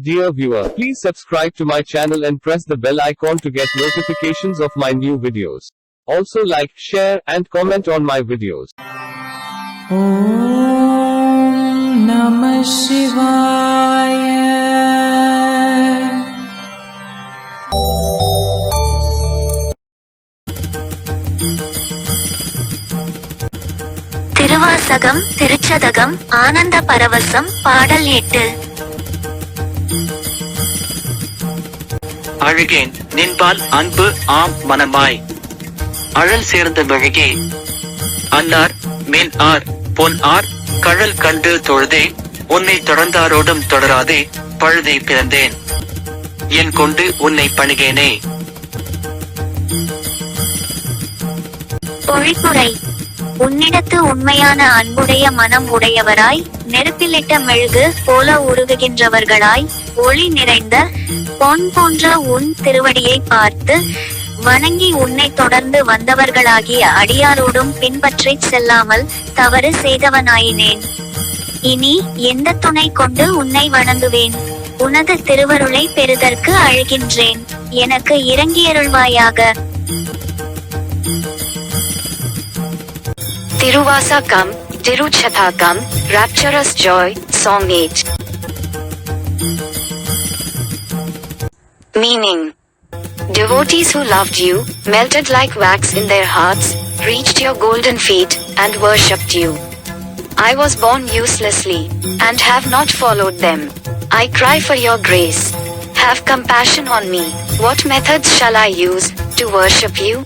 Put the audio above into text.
Dear viewer, please subscribe to my channel and press the bell icon to get notifications of my new videos. Also like, share, and comment on my videos. Om Namah Thiruvasagam Thiruchathagam ஆனந்த பரவசம் பாடல் எட்டு அழுகேன். நின்பால் அன்பு ஆம் மனமாய். அழல் சேர்ந்த மெழுகே. அன்னார் மின் R பொன் R கழல் கண்டு தொழுதே. உன்னை தொடர்ந்தாரோடும் தொடராதே பழுதை பிறந்தேன். என் கொண்டு உன்னை பணிகேனே. பொழிப்புரை உன்னிடத்து உண்மையான அன்புடைய மனம் உடையவராய் நெருப்பிலிட்ட மெழுகு போல உருகுகின்றவர்களாய் ஒளி நிறைந்த பொன் போன்ற உன் திருவடியை பார்த்து வணங்கி உன்னை தொடர்ந்து வந்தவர்களாகிய அடியாரோடும் பின்பற்றிச் செல்லாமல் தவறு செய்தவனாயினேன். இனி எந்த துணை கொண்டு உன்னை வணங்குவேன்? உனது திருவருளை பெறுதற்கு அழுகின்றேன். எனக்கு இறங்கியருள்வாயாக. Tiruvasakam, Tiruchathakam, Rapturous Joy, Song 8. Meaning Devotees who loved you, melted like wax in their hearts, reached your golden feet, and worshipped you. I was born uselessly, and have not followed them. I cry for your grace. Have compassion on me. What methods shall I use to worship you?